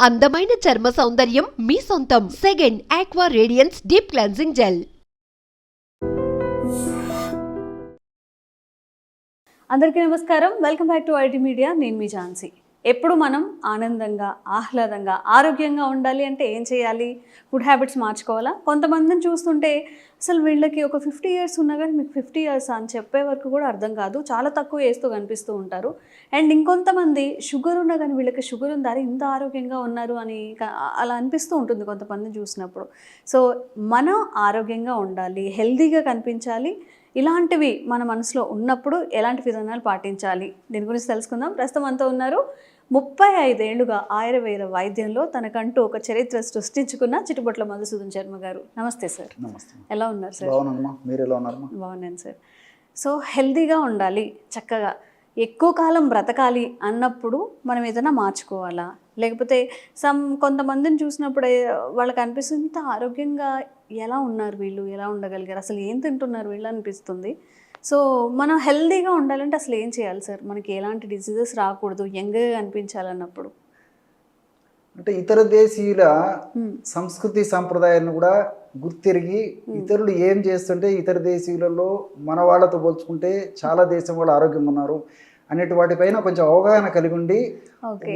అందమైన చర్మ సౌందర్యం మీ సొంతం. Second aqua radiance deep cleansing gel అందరికీ నమస్కారం. Welcome back to IT media నేను మీ ఝాన్సీ. ఎప్పుడు మనం ఆనందంగా ఆహ్లాదంగా ఆరోగ్యంగా ఉండాలి అంటే ఏం చేయాలి? ఫుడ్ హ్యాబిట్స్ మార్చుకోవాలా? కొంతమందిని చూస్తుంటే అసలు వీళ్ళకి ఒక ఫిఫ్టీ ఇయర్స్ ఉన్నా కానీ మీకు ఫిఫ్టీ ఇయర్స్ అని చెప్పే వరకు కూడా అర్థం కాదు. చాలా తక్కువ వేస్తూ కనిపిస్తూ ఉంటారు. అండ్ ఇంకొంతమంది షుగర్ ఉన్నా కానీ వీళ్ళకి షుగర్ ఉందా? ఇంత ఆరోగ్యంగా ఉన్నారు అని అలా అనిపిస్తూ ఉంటుంది కొంతమందిని చూసినప్పుడు. సో మనం ఆరోగ్యంగా ఉండాలి హెల్దీగా కనిపించాలి. ఇలాంటివి మన మనసులో ఉన్నప్పుడు ఎలాంటి విధానాలు పాటించాలి? దీని గురించి తెలుసుకుందాం. ప్రస్తుతం అంతా ఉన్నారు ముప్పై ఐదేళ్ళుగా ఆయుర్వేద వైద్యంలో తనకంటూ ఒక చరిత్ర సృష్టించుకున్న చిట్టుబొట్ల మధుసూదన్ శర్మ గారు. నమస్తే సార్. నమస్తే. ఎలా ఉన్నారు సార్? మీరు ఎలా ఉన్నారమ్మా? బాగున్నాను సార్. సో హెల్తీగా ఉండాలి చక్కగా. ఎక్కువ కాలం బ్రతకాలి అన్నప్పుడు మనం ఏదైనా మార్చుకోవాలా? లేకపోతే సమ్ కొంతమందిని చూసినప్పుడు వాళ్ళకి అనిపిస్తుంది ఇంత ఆరోగ్యంగా ఎలా ఉన్నారు వీళ్ళు? ఎలా ఉండగలిగారు? అసలు ఏం తింటున్నారు వీళ్ళు? అనిపిస్తుంది. సో మనం హెల్తీగా ఉండాలంటే అసలు ఏం చేయాలి సార్? మనకి ఎలాంటి డిసీజెస్ రాకూడదు యంగ్గా అనిపించాలన్నప్పుడు. అంటే ఇతర దేశీయుల. సంస్కృతి సాంప్రదాయాలను కూడా గుర్తిరిగి ఇతరులు ఏం చేస్తుంటే ఇతర దేశీయులలో మన వాళ్ళతో పోల్చుకుంటే చాలా దేశం వాళ్ళు ఆరోగ్యంగా ఉన్నారు అనేటి వాటిపైన కొంచెం అవగాహన కలిగి ఉండి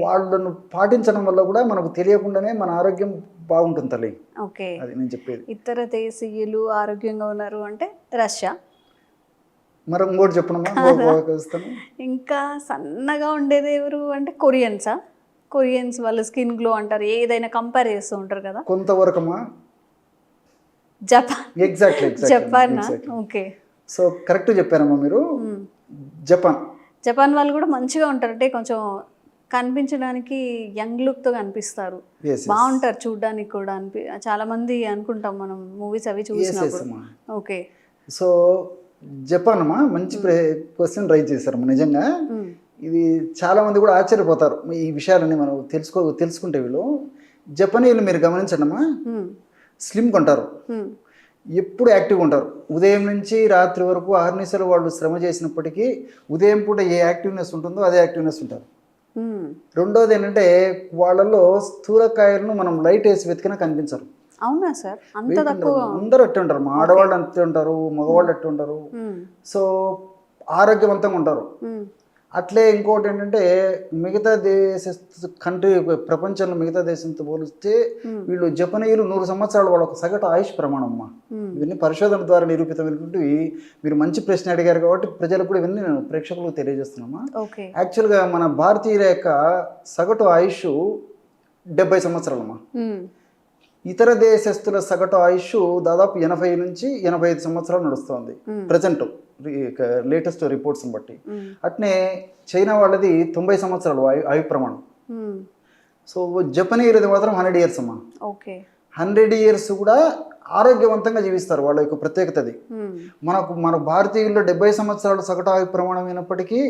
వాళ్ళను పాటించడం వల్ల కూడా మనకు తెలియకుండానే మన ఆరోగ్యం బాగుంటుంది తల్లి. ఓకే. అది నేను చెప్పేది. ఇతర దేశీయులు ఆరోగ్యంగా ఉన్నారు అంటే రష్యా. మరి ఇంకోటి చెప్పనమ్మా ఇంకా సన్నగా ఉండేది ఎవరు అంటే కొరియన్సా కొరియన్స్ వాళ్ళ స్కిన్ గ్లో అంటారు ఏదైనా కంపేర్ చేస్తూ ఉంటారు కదా. కొంతవరకు Japan. Exactly Japan okay. So correct చెప్పారమ్మా మీరు. జపాన్. జపాన్ వాళ్ళు కూడా మంచిగా ఉంటారు అంటే కొంచెం కనిపించడానికి యంగ్ లుక్తో కనిపిస్తారు. బాగుంటారు చూడడానికి కూడా అనిపి చాలా మంది అనుకుంటాం మనం మూవీస్ అవి చూసినప్పుడు. ఓకే. సో జపాన్ అమ్మా మంచి క్వశ్చన్ రైజ్ చేశారమ్మా నిజంగా. ఇది చాలా మంది కూడా ఆశ్చర్యపోతారు. ఈ విషయాలన్నీ మనం తెలుసుకో తెలుసుకుంటే వీళ్ళు. జపనీయులు మీరు గమనించండి అమ్మా మ్మ్. స్లిమ్ కొంటారు. ఎప్పుడు యాక్టివ్గా ఉంటారు. ఉదయం నుంచి రాత్రి వరకు ఆర్నిసలు వాళ్ళు శ్రమ చేసినప్పటికీ ఉదయం పూట ఏ యాక్టివ్నెస్ ఉంటుందో అదే యాక్టివ్నెస్ ఉంటారు. రెండోది ఏంటంటే వాళ్ళలో స్థూలకాయలను మనం లైట్ వేసి వెతికినా కనిపించరు. అవునా సార్ అంత తక్కువ. అందరూ అట్టే ఉంటారు మా ఆడవాళ్ళు అంతే ఉంటారు మగవాళ్ళు మ్మ్. సో ఆరోగ్యవంతంగా ఉంటారు. అట్లే ఇంకోటి ఏంటంటే మిగతా దేశ కంట్రీ ప్రపంచంలో మిగతా దేశంతో పోలిస్తే. వీళ్ళు జపనీయులు నూరు సంవత్సరాలు వాళ్ళ ఒక సగటు ఆయుష్ ప్రమాణం అమ్మా మ్మ్. ఇవన్నీ పరిశోధన ద్వారా నిరూపితమైనటువంటి మీరు మంచి ప్రశ్న అడిగారు కాబట్టి ప్రజలకు కూడా ఇవన్నీ నేను ప్రేక్షకులకు తెలియజేస్తున్నామా ఓకే యాక్చువల్గా మన భారతీయుల యొక్క సగటు ఆయుష్ డెబ్బై సంవత్సరాలమ్మా మ్మ్. ఇతర దేశస్తుల సగటు ఆయుష్ దాదాపు ఎనభై నుంచి ఎనభై ఐదు సంవత్సరాలు నడుస్తుంది. ప్రజెంట్ లేటెస్ట్ రిపోర్ట్స్ని బట్టి. అట్నే చైనా వాళ్ళది తొంభై సంవత్సరాలు ఆయు ఆయు ప్రమాణం. సో జపనీయులది మాత్రం హండ్రెడ్ ఇయర్స్ అమ్మా ఓకే హండ్రెడ్ ఇయర్స్ కూడా ఆరోగ్యవంతంగా జీవిస్తారు వాళ్ళ యొక్క ప్రత్యేకతది. మనకు మన భారతీయుల్లో డెబ్బై సంవత్సరాలు సగటు ఆయు ప్రమాణం అయినప్పటికీ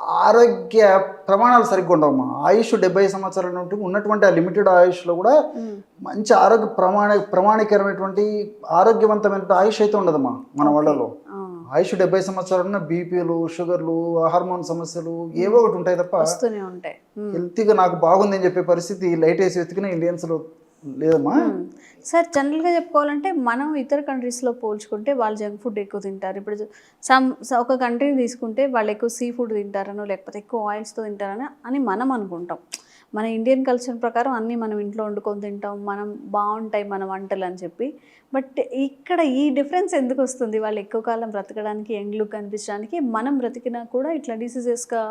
ఆరోగ్య ప్రమాణాలు సరిగ్గా ఉండవమ్మా ఆయుష్ డెబ్బై సంవత్సరాలు ఉంటుంది ఉన్నటువంటి ఆ లిమిటెడ్ ఆయుష్లో కూడా. మంచి ఆరోగ్య ప్రమాణ ప్రమాణికరమైనటువంటి ఆరోగ్యవంతమైన ఆయుష్ అయితే ఉండదమ్మా మన వాళ్ళలో ఆయుష్ డెబ్బై సంవత్సరాలు ఉన్న బీపీలు షుగర్లు హార్మోన్ సమస్యలు ఏవో ఒకటి ఉంటాయి తప్ప. హెల్తీగా నాకు బాగుంది అని చెప్పే పరిస్థితి లైట్ వేసి వెతికిన ఇండియన్స్లో లేదమ్మా? మ్మ్. సార్ జనరల్గా చెప్పుకోవాలంటే మనం ఇతర కంట్రీస్లో పోల్చుకుంటే వాళ్ళు జంక్ ఫుడ్ ఎక్కువ తింటారు. ఇప్పుడు సమ్ ఒక కంట్రీని తీసుకుంటే వాళ్ళు ఎక్కువ సీ ఫుడ్ తింటారనో లేకపోతే ఎక్కువ ఆయిల్స్తో తింటారని అని మనం అనుకుంటాం. మన ఇండియన్ కల్చర్ ప్రకారం అన్నీ మనం ఇంట్లో వండుకొని తింటాం మనం బాగుంటాయి మన వంటలు అని చెప్పి. బట్ ఇక్కడ ఈ డిఫరెన్స్ ఎందుకు వస్తుంది? వాళ్ళు ఎక్కువ కాలం బ్రతకడానికి లుక్ కనిపించడానికి మనం బ్రతికినా కూడా ఇట్లా డిసీజెస్గా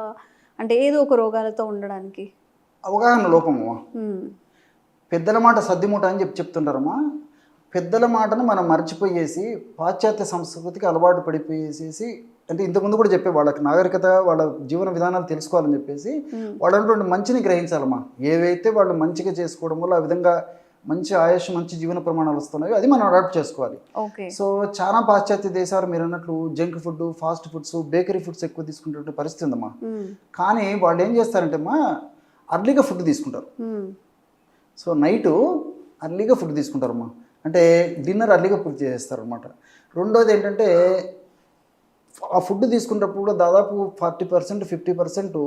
అంటే ఏదో ఒక రోగాలతో ఉండడానికి. అవగాహన మ్మ్. పెద్దల మాట సర్దిమూట అని చెప్పి చెప్తుంటారమ్మా పెద్దల మాటను మనం మర్చిపోయేసి పాశ్చాత్య సంస్కృతికి అలవాటు పడిపోయేసేసి అంటే ఇంతకుముందు కూడా చెప్పే వాళ్ళకి నాగరికత వాళ్ళ జీవన విధానాలు తెలుసుకోవాలని చెప్పేసి మ్మ్. వాళ్ళు అన్నటువంటి మంచిని గ్రహించాలమ్మా ఏవైతే వాళ్ళు మంచిగా చేసుకోవడం వల్ల ఆ విధంగా మంచి ఆయుష్ మంచి జీవన ప్రమాణాలు వస్తున్నాయో అది మనం అడాప్ట్ చేసుకోవాలి ఓకే సో చాలా పాశ్చాత్య దేశాలు మీరు అన్నట్లు junk food fast foods bakery foods ఎక్కువ తీసుకునే పరిస్థితి ఉందమ్మా మ్మ్. కానీ వాళ్ళు ఏం చేస్తారంటే అమ్మా అర్లీగా ఫుడ్ తీసుకుంటారు. సో నైటు అర్లీగా ఫుడ్ తీసుకుంటారమ్మా. అంటే డిన్నర్ అర్లీగా పూర్తి చేస్తారు అనమాట రెండోది ఏంటంటే ఆ ఫుడ్ తీసుకున్నప్పుడు కూడా దాదాపు ఫార్టీ పర్సెంట్ ఫిఫ్టీ పర్సెంట్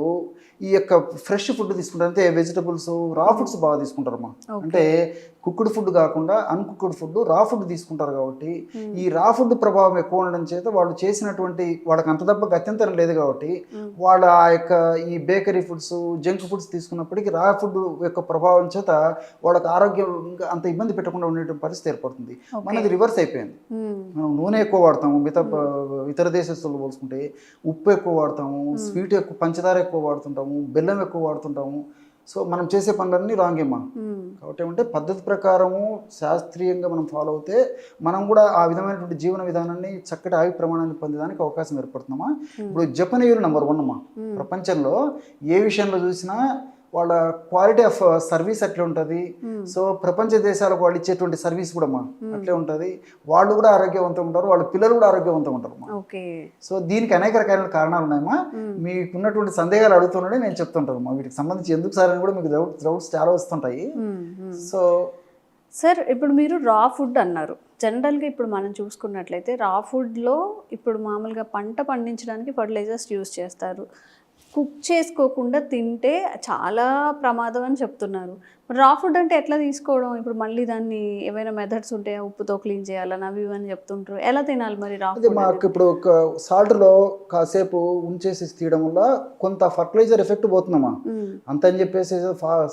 ఈ యొక్క ఫ్రెష్ ఫుడ్ తీసుకుంటారు. అంటే వెజిటబుల్స్ రా ఫుడ్స్ బాగా తీసుకుంటారమ్మా అంటే కుక్కుడు ఫుడ్ కాకుండా అన్కుక్కుడ్ ఫుడ్ రా ఫుడ్ తీసుకుంటారు కాబట్టి ఈ రా ఫుడ్ ప్రభావం ఎక్కువ ఉండడం చేత వాళ్ళు చేసినటువంటి వాళ్ళకి అంత తప్ప గత్యంతరం లేదు కాబట్టి వాళ్ళ ఆ యొక్క ఈ బేకరీ ఫుడ్స్ జంక్ ఫుడ్స్ తీసుకున్నప్పటికీ రా ఫుడ్ యొక్క ప్రభావం చేత వాళ్ళకి ఆరోగ్యం ఇంకా అంత ఇబ్బంది పెట్టకుండా ఉండేటువంటి పరిస్థితి ఏర్పడుతుంది. మనది రివర్స్ అయిపోయింది. మనం నూనె ఎక్కువ వాడతాము మిగతా ఇతర దేశస్తులు పోల్చుకుంటే ఉప్పు ఎక్కువ వాడతాము స్వీట్ ఎక్కువ పంచదార ఎక్కువ వాడుతుంటాము బెల్లం ఎక్కువ వాడుతుంటాము. సో మనం చేసే పనులన్నీ రాంగేమ్మా మ్మ్. కాబట్టి ఏమంటే పద్ధతి ప్రకారము శాస్త్రీయంగా మనం ఫాలో అవుతే మనం కూడా ఆ విధమైనటువంటి జీవన విధానాన్ని చక్కటి ఆయు ప్రమాణాన్ని పొందేదానికి అవకాశం ఏర్పడుతుందమ్మా. ఇప్పుడు జపనీయులు నెంబర్ వన్ అమ్మా. ప్రపంచంలో ఏ విషయంలో చూసినా వాళ్ళ క్వాలిటీ ఆఫ్ సర్వీస్ అట్లే ఉంటుంది. సో ప్రపంచ దేశాలకు వాళ్ళు ఇచ్చేటువంటి సర్వీస్ కూడా అమ్మా అట్లే ఉంటుంది. వాళ్ళు కూడా ఆరోగ్యవంతంగా ఉంటారు. వాళ్ళ పిల్లలు కూడా ఆరోగ్యవంతంగా ఉంటారు ఓకే. సో దీనికి అనేక రకాల కారణాలు ఉన్నాయమ్మా మీకు ఉన్నటువంటి సందేహాలు అడుగుతున్నాడే నేను చెప్తుంటాను అమ్మా వీటికి సంబంధించి ఎందుకు సార్ అని కూడా మీకు డౌట్ డౌట్స్ చాలా వస్తుంటాయి. సో సార్ ఇప్పుడు మీరు రా ఫుడ్ అన్నారు. జనరల్గా ఇప్పుడు మనం చూసుకున్నట్లయితే రా ఫుడ్లో ఇప్పుడు మామూలుగా పంట పండించడానికి ఫర్టిలైజర్స్ యూస్ చేస్తారు. కుక్ చేసుకోకుండా తింటే చాలా ప్రమాదం అని చెప్తున్నారు. రా ఫుడ్ అంటే ఎట్లా తీసుకోవడం? ఇప్పుడు మళ్ళీ దాన్ని ఏమైనా మెథడ్స్ ఉంటాయా ఉప్పుతో క్లీన్ చేయాలని అవి ఇవి అని చెప్తుంటారు. ఎలా తినాలి మరి రా ఫుడ్ మాకు ఇప్పుడు ఒక సాల్ట్లో కాసేపు ఉంచేసి తీయడం వల్ల కొంత ఫర్టిలైజర్ ఎఫెక్ట్ పోతుందమ్మా. అంత అని చెప్పేసి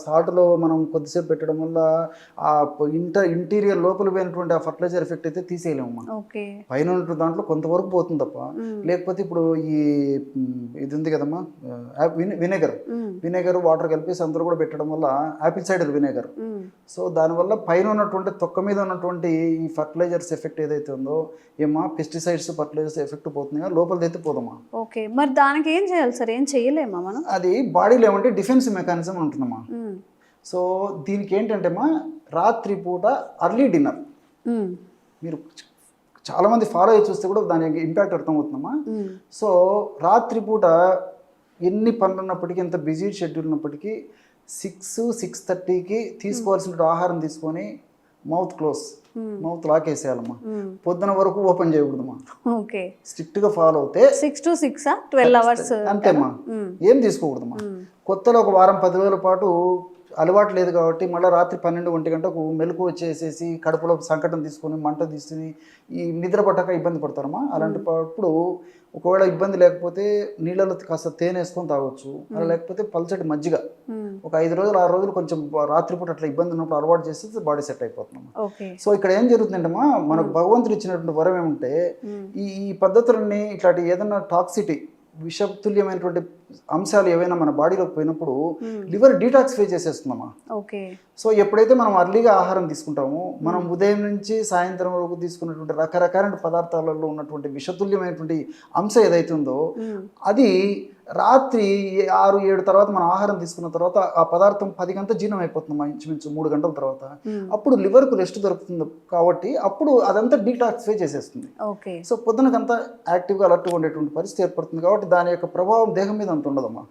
సాల్ట్లో మనం కొద్దిసేపు పెట్టడం వల్ల ఆ ఇంటర్ ఇంటీరియర్ లోపల పోయినటువంటి ఆ ఫర్టిలైజర్ ఎఫెక్ట్ అయితే తీసేయలేమమ్మా. ఓకే. పైన దాంట్లో కొంతవరకు పోతుంది తప్ప లేకపోతే ఇప్పుడు ఈ ఇది ఉంది కదమ్మా వినెగర్. వినెగర్ వాటర్ కలిపేసి అందరూ కూడా పెట్టడం వల్ల యాపిల్ సైడర్ వినెగర్. సో దానివల్ల పైన ఉన్నటువంటి తొక్క మీద ఉన్నటువంటి ఈ ఫర్టిలైజర్స్ ఎఫెక్ట్ ఏదైతే ఉందో ఏమా పెస్టిసైడ్స్ ఫర్టిలైజర్స్ ఎఫెక్ట్ పోతుంది లోపలిది అయితే పోదమ్మా. ఓకే మరి దానికి ఏం చేయాలి సార్? ఏం చేయలేమా మనం? అది బాడీలో ఏమంటే డిఫెన్స్ మెకానిజం ఉంటుందమ్మా. మ్మ్. సో దీనికి ఏంటంటేమా రాత్రి పూట అర్లీ డిన్నర్. మీరు చ- చాలామంది ఫాలో అయ్యి చూస్తే కూడా దాని ఇంపాక్ట్ అర్థమవుతుందమ్మా. మ్మ్. సో రాత్రిపూట ఎన్ని పనులు ఉన్నప్పటికీ ఎంత బిజీ షెడ్యూల్ ఉన్నప్పటికీ సిక్స్ సిక్స్ థర్టీకి తీసుకోవాల్సిన ఆహారం తీసుకొని మౌత్ క్లోజ్ మౌత్ లాక్ వేసేయాలమ్మా మ్మ్. పొద్దున వరకు ఓపెన్ చేయకూడదమ్మా. ఓకే. స్ట్రిక్ట్గా ఫాలో అవుతే సిక్స్ టు సిక్సా ట్వెల్వ్ అవర్స్ అంతేమ్మా. ఏం తీసుకోకూడదమ్మా. కొత్తలో ఒక వారం పది రోజుల పాటు అలవాటు లేదు కాబట్టి మళ్ళీ రాత్రి పన్నెండు ఒంటి గంటకు మెలకు వచ్చేసేసి కడుపులో సంకటం తీసుకొని మంట తీసుకుని ఈ నిద్ర పట్టక ఇబ్బంది పడతారమ్మా. అలాంటప్పుడు ఒకవేళ ఇబ్బంది లేకపోతే నీళ్ళలో కాస్త తేనె వేసుకొని తాగొచ్చు. అలా లేకపోతే పల్చటి మజ్జిగ. ఒక ఐదు రోజులు ఆరు రోజులు కొంచెం రాత్రిపూట అట్లా ఇబ్బంది ఉన్నప్పుడు అలవాటు చేస్తే బాడీ సెట్ ఓకే. సో ఇక్కడ ఏం జరుగుతుందంటమ్మా మనకు భగవంతుడు ఇచ్చినటువంటి వరం ఏమంటే ఈ ఈ పద్ధతులన్నీ ఇట్లాంటి ఏదైనా టాక్సిటీ విషతుల్యమైనటువంటి అంశాలు ఏవైనా మన బాడీలోకి పోయినప్పుడు లివర్ డీటాక్సిఫై చేసేస్తుందమ్మా ఓకే. సో ఎప్పుడైతే మనం అర్లీగా ఆహారం తీసుకుంటామో మనం ఉదయం నుంచి సాయంత్రం వరకు తీసుకున్నటువంటి రకరకాల పదార్థాలలో ఉన్నటువంటి విషతుల్యమైనటువంటి అంశం ఏదైతే ఉందో అది రాత్రి ఆరు ఏడు తర్వాత మనం ఆహారం తీసుకున్న తర్వాత ఆ పదార్థం పది గంటల జీర్ణం అయిపోతుంది మా ఇంచుమించు మూడు గంటల తర్వాత. అప్పుడు లివర్కు రెస్ట్ దొరుకుతుంది కాబట్టి అప్పుడు అదంతా డీటాక్సిఫై చేసేస్తుంది. ఓకే. సో పొద్దునకంతా యాక్టివ్గా అలర్ట్గా ఉండేటువంటి పరిస్థితి ఏర్పడుతుంది కాబట్టి దాని యొక్క ప్రభావం దేహం మీద అంత ఉండదమ్మా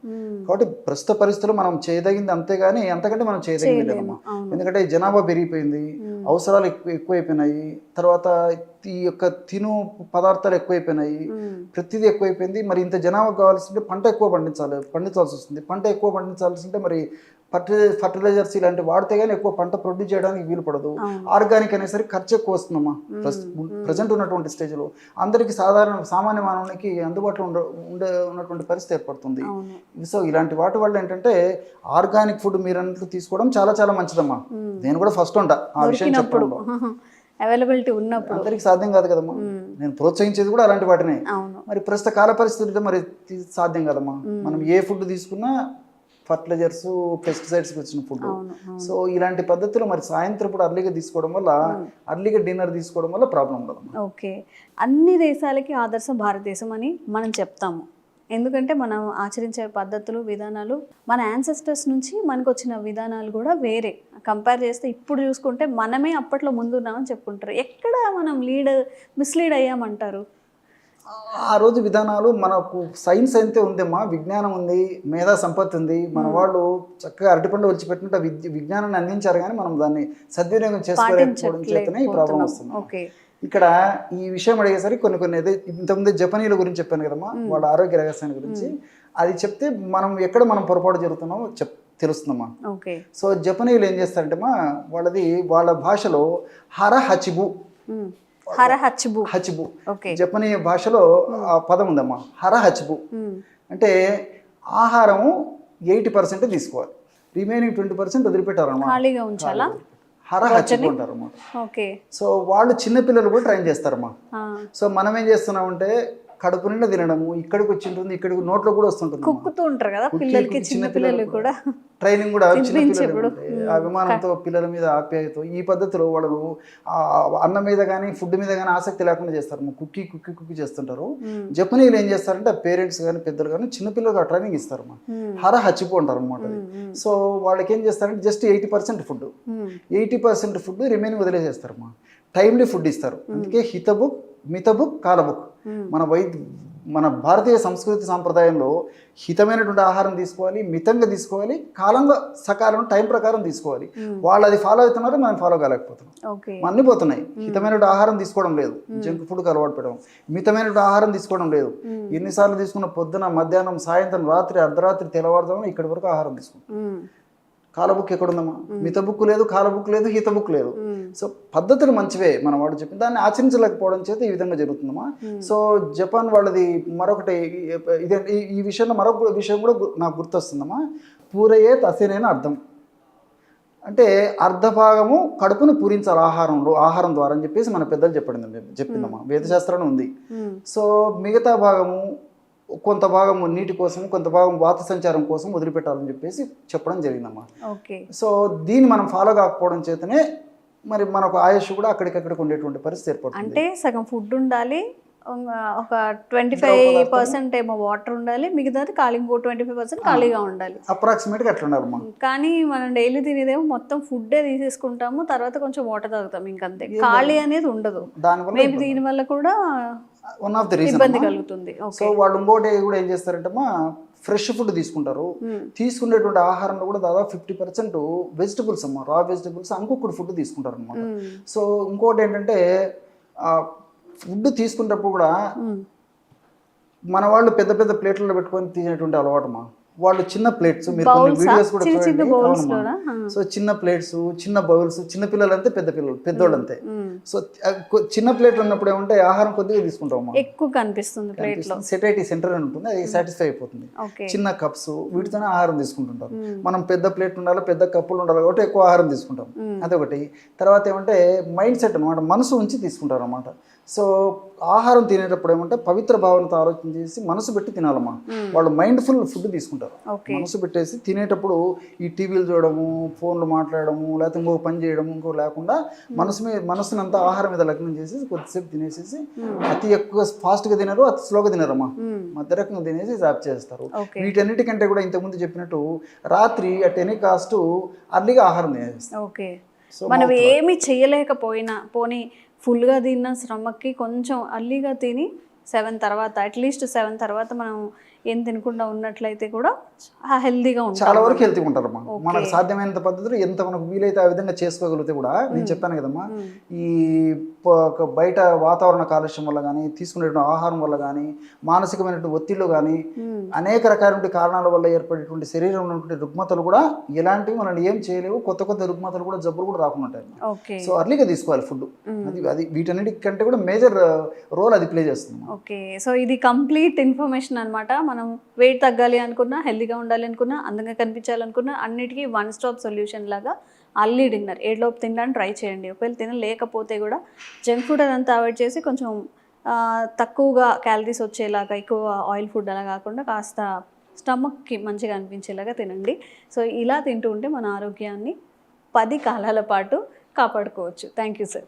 కాబట్టి ప్రస్తుత పరిస్థితుల్లో మనం చేయదగింది అంతేగాని అంతకంటే మనం చేయదగింది లేదమ్మా. ఎందుకంటే జనాభా పెరిగిపోయింది అవసరాలు ఎక్కువ ఎక్కువైపోయినాయి తర్వాత ఈ యొక్క తిను పదార్థాలు ఎక్కువైపోయినాయి ప్రతిదీ ఎక్కువైపోయింది. మరి ఇంత జనాభా కావాల్సింటే పంట ఎక్కువ పండించాలి పండించాల్సి వస్తుంది. పంట ఎక్కువ పండించాల్సి ఉంటే మరి ఫర్టిలైజర్స్ ఇలాంటి వాడితే కానీ ఎక్కువ పంట ప్రొడ్యూస్ చేయడానికి వీలు పడదు. ఆర్గానిక్ అనేసరికి ఖర్చు ఎక్కువ వస్తుందమ్మా. ప్రజెంట్ ఉన్నటువంటి స్టేజ్లో అందరికీ సాధారణ సామాన్య మానవునికి అందుబాటులో ఉండ ఉండే ఉన్నటువంటి పరిస్థితి ఏర్పడుతుంది. సో ఇలాంటి వాటి వల్ల ఏంటంటే ఆర్గానిక్ ఫుడ్ మీరు అన్నట్లు తీసుకోవడం చాలా చాలా మంచిదమ్మా. నేను కూడా ఫస్ట్ ఉంటా ఆ విషయం చెప్పడంలో. అవైలబిలిటీ ఉన్నప్పుడు. అందరికి సాధ్యం కాదు కదమ్మా. నేను ప్రోత్సహించేది కూడా అలాంటి వాటినే. మరి ప్రస్తుత కాల పరిస్థితుల్లో మరి సాధ్యం కదమ్మా. మనం ఏ ఫుడ్ తీసుకున్నా ఫర్టిలైజర్స్ పెస్టిసైడ్స్ వచ్చిన ఫుడ్. సో ఇలాంటి పద్ధతిలో మరి సాయంత్రం పూట అర్లీగా తీసుకోవడం వల్ల అర్లీగా డిన్నర్ తీసుకోవడం వల్ల ప్రాబ్లం ఉండదమ్మా ఓకే. అన్ని దేశాలకి ఆదర్శం భారతదేశం అని మనం చెప్తాము. ఎందుకంటే మనం ఆచరించే పద్ధతులు విధానాలు మన యాన్సెస్టర్స్ నుంచి మనకు వచ్చిన విధానాలు కూడా వేరే. కంపేర్ చేస్తే ఇప్పుడు చూసుకుంటే మనమే అప్పట్లో ముందున్నామని చెప్పుకుంటారు. ఎక్కడ మనం లీడ్ మిస్లీడ్ అయ్యామంటారు? ఆ రోజు విధానాలు మనకు సైన్స్ అయితే ఉందమ్మా విజ్ఞానం ఉంది మేధా సంపత్తి ఉంది. మన వాళ్ళు చక్కగా అరటిపండు వచ్చిపెట్టినట్టు విద్య విజ్ఞానాన్ని అందించారు కానీ మనం దాన్ని సద్వినియోగం చేసుకోలేకపోవడం చేతనే ఈ ప్రాబ్లం వస్తుంది. ఇక్కడ ఈ విషయం అడిగేసరికి కొన్ని కొన్ని అదే ఇంతకుముందు జపనీల గురించి చెప్పాను కదమ్మా వాళ్ళ ఆరోగ్య రహస్యాన్ని గురించి. అది చెప్తే మనం ఎక్కడ మనం పొరపాటు జరుగుతున్నామో చెప్ తెలుస్తుందమ్మా. సో జపనీయులు ఏం చేస్తారంటే మా వాళ్ళది వాళ్ళ భాషలో హర హచిబు. హర హచ్బు. జపనీయ భాషలో ఆ పదం ఉందమ్మా. Hara hachibu. అంటే ఆహారము ఎయిటీ పర్సెంట్ తీసుకోవాలి. రిమైనింగ్ ట్వంటీ పర్సెంట్ ఉంచాలా? హర హచిబు సో వాళ్ళు చిన్నపిల్లలు కూడా ట్రైన్ చేస్తారమ్మా. సో మనం ఏం చేస్తున్నామంటే కడుపు నిండా తినడము. ఇక్కడికి వచ్చి ఉంటుంది ఇక్కడికి నోట్లో కూడా వస్తుంటుంది కుక్కుతూ ఉంటారు కదా పిల్లలకి చిన్న పిల్లలు కూడా. ట్రైనింగ్ కూడా అభిమానంతో పిల్లల మీద ఆప్యాయతో ఈ పద్ధతిలో వాళ్ళు అన్నం మీద కానీ ఫుడ్ మీద కానీ ఆసక్తి లేకుండా చేస్తారు కుక్కీ కుక్కీ కుక్కీ చేస్తుంటారు మ్మ్. జపనీయులు ఏం చేస్తారంటే పేరెంట్స్ కానీ పెద్దలు కానీ చిన్నపిల్లలు ట్రైనింగ్ ఇస్తారు మ్మ్. హర హచ్చిపో అంటారు అనమాట. సో వాళ్ళకి ఏం చేస్తారంటే just eighty percent food. Eighty percent food remaining వదిలేసేస్తారమ్మా timely food ఇస్తారు అందుకే హిత బుక్ మిత బుక్ కాల బుక్ మ్మ్. మన వైద్య మన భారతీయ సంస్కృతి సాంప్రదాయంలో హితమైనటువంటి ఆహారం తీసుకోవాలి మితంగా తీసుకోవాలి కాలంగా సకాలం టైం ప్రకారం తీసుకోవాలి. వాళ్ళు అది ఫాలో అవుతున్నారు మనం ఫాలో కాలేకపోతున్నాం. అన్నీ పోతున్నాయి హితమైన ఆహారం తీసుకోవడం లేదు. జంక్ ఫుడ్కి అలవాటు పడడం మితమైన ఆహారం తీసుకోవడం లేదు. ఎన్నిసార్లు తీసుకున్న పొద్దున మధ్యాహ్నం సాయంత్రం రాత్రి అర్ధరాత్రి తెల్లవారుదాం ఇక్కడి వరకు ఆహారం తీసుకుంటాం. కాల బుక్ ఎక్కడ ఉందమ్మా? మిత బుక్ లేదు కాల బుక్ లేదు హిత బుక్ లేదు. సో పద్ధతులు మంచివే మన వాడు చెప్పి దాన్ని ఆచరించలేకపోవడం చేత ఈ విధంగా జరుగుతుందమ్మా. సో జపాన్ వాళ్ళది మరొకటి ఇదే ఈ- విషయంలో మరొక విషయం కూడా నాకు గుర్తొస్తుందమ్మా. పూరయే తసేనైన అర్థం. అంటే అర్ధ భాగము కడుపును పూరించాలి ఆహారంలో ఆహారం ద్వారా అని చెప్పేసి మన పెద్దలు చెప్పండి చెప్పిందమ్మా వేదశాస్త్రం ఉంది. సో మిగతా భాగము కొంత భాగము నీటి కోసం కొంత భాగం వాత సంచారం కోసం వదిలిపెట్టాలని చెప్పేసి చెప్పడం జరిగిందమ్మా. ఓకే. సో దీన్ని మనం ఫాలో కాకపోవడం చేతనే మరి మనకు ఆయుష్ కూడా అక్కడికక్కడికి ఉండేటువంటి పరిస్థితి ఏర్పడుతుంది. అంటే సగం ఫుడ్ ఉండాలి ఒక- ట్వంటీ ఫైవ్ పర్సెంట్ ఏమో వాటర్ ఉండాలి మిగతాది ఖాళీ ట్వంటీ ఫైవ్ పర్సెంట్ ఖాళీగా ఉండాలి. అప్రాక్సిమేట్గా అట్లా ఉండాలమ్మా కానీ మనం డైలీ తినేదేమో మొత్తం ఫుడ్డే తీసేసుకుంటాము తర్వాత కొంచెం వాటర్ తాగుతాం ఇంకంతే. ఖాళీ అనేది ఉండదు. దానివల్ల మేబీ దీని వల్ల కూడా వన్ ఆఫ్ ది రీజన్ కలుగుతుంది. సో వాళ్ళు ఇంకోటి కూడా ఏం చేస్తారంటే మా ఫ్రెష్ ఫుడ్ తీసుకుంటారు తీసుకునేటువంటి ఆహారంలో కూడా దాదాపు ఫిఫ్టీ పర్సెంట్ వెజిటబుల్స్ అమ్మా రా వెజిటబుల్స్ అంకుక్కుడు ఫుడ్ తీసుకుంటారు అనమాట సో ఇంకోటి ఏంటంటే ఫుడ్ తీసుకునేటప్పుడు కూడా మన వాళ్ళు పెద్ద పెద్ద ప్లేట్లలో పెట్టుకొని తినేటువంటి అలవాటు మా వాళ్ళు చిన్న ప్లేట్స్ మీరు కొన్ని? వీడియోస్ కూడా చూడండి. సో చిన్న ప్లేట్స్ చిన్న బౌల్స్ చిన్న పిల్లలు అంతే పెద్ద పిల్లలు పెద్దోళ్ళు అంతే సో చిన్న ప్లేట్లు ఉన్నప్పుడు ఏమంటే ఆహారం కొద్దిగా తీసుకుంటాం ఎక్కువ కనిపిస్తుంది సెటైటీ సెంటర్ అని ఉంటుంది అది సాటిస్ఫై అయిపోతుంది. చిన్న కప్స్ వీటితోనే ఆహారం తీసుకుంటుంటారు. మనం పెద్ద ప్లేట్ ఉండాలి పెద్ద కప్పులు ఉండాలి కాబట్టి ఎక్కువ ఆహారం తీసుకుంటాం. అదొకటి. తర్వాత ఏమంటే మైండ్ సెట్ అనమాట మనసు ఉంచి తీసుకుంటారు అనమాట సో ఆహారం తినేటప్పుడు ఏమంటే పవిత్ర భావనతో ఆలోచన చేసి మనసు పెట్టి తినాలమ్మా. వాళ్ళు మైండ్ ఫుల్ ఫుడ్ తీసుకుంటారు మనసు పెట్టేసి తినేటప్పుడు ఈ టీవీలు చూడడము ఫోన్లు మాట్లాడము లేకపోతే ఇంకో పని చేయడము ఇంకో లేకుండా మనసు మీద మనసుని అంతా ఆహారం మీద లగ్నం చేసి కొద్దిసేపు తినేసేసి అతి ఎక్కువ ఫాస్ట్గా తినరు అతి స్లోగా తినరమ్మా. మధ్య రకంగా తినేసి జాబ్ చేస్తారు. వీటన్నిటికంటే కూడా ఇంతకుముందు చెప్పినట్టు రాత్రి అట్ ఎనీ కాస్ట్ అర్లీగా ఆహారం తినేస్తారు ఓకే. సో మనం ఏమి చేయలేకపోయినా పోనీ ఫుల్గా తిన్న శ్రమకి కొంచెం అర్లీగా తిని సెవెన్ తర్వాత అట్లీస్ట్ సెవెన్ తర్వాత మనం ఏం తినకుండా ఉన్నట్లయితే కూడా హెల్దీగా ఉంటాం చాలా వరకు హెల్తీ ఉంటారమ్మా. మనకు సాధ్యమైనంత పద్ధతిలో ఎంత మనకు వీలైతే ఆ విధంగా చేసుకోగలిగితే కూడా నేను చెప్పాను కదమ్మా ఈ బయట వాతావరణ కాలుష్యం వల్ల కానీ తీసుకునేటువంటి ఆహారం వల్ల కానీ మానసికమైనటువంటి ఒత్తిళ్ళు కానీ అనేక రకాలైన కారణాల వల్ల ఏర్పడేటువంటి శరీరంలో ఉన్నటువంటి రుగ్మతలు కూడా ఎలాంటివి మనల్ని ఏం చేయలేవు కొత్త కొత్త రుగ్మతలు కూడా జబ్బులు కూడా రాకుండా ఉంటాయి సో అర్లీగా తీసుకోవాలి ఫుడ్ అది అది వీటన్నిటికంటే కూడా మేజర్ రోల్ అది ప్లే చేస్తుంది ఓకే. సో ఇది కంప్లీట్ ఇన్ఫర్మేషన్ అన్నమాట. మనం వెయిట్ తగ్గాలి అనుకున్నా హెల్దీగా ఉండాలి అనుకున్నా అందంగా కనిపించాలనుకున్నా అన్నిటికీ వన్ స్టాప్ సొల్యూషన్ లాగా అల్లీ డిన్నర్ ఏడులోపు తినడానికి ట్రై చేయండి. ఒకవేళ తినలేకపోతే కూడా జంక్ ఫుడ్ అదంతా అవాయిడ్ చేసి కొంచెం తక్కువగా క్యాలరీస్ వచ్చేలాగా ఎక్కువ ఆయిల్ ఫుడ్ అలా కాకుండా కాస్త స్టమక్కి మంచిగా అనిపించేలాగా తినండి. సో ఇలా తింటూ ఉంటే మన ఆరోగ్యాన్ని పది కాలాల పాటు కాపాడుకోవచ్చు. Thank you sir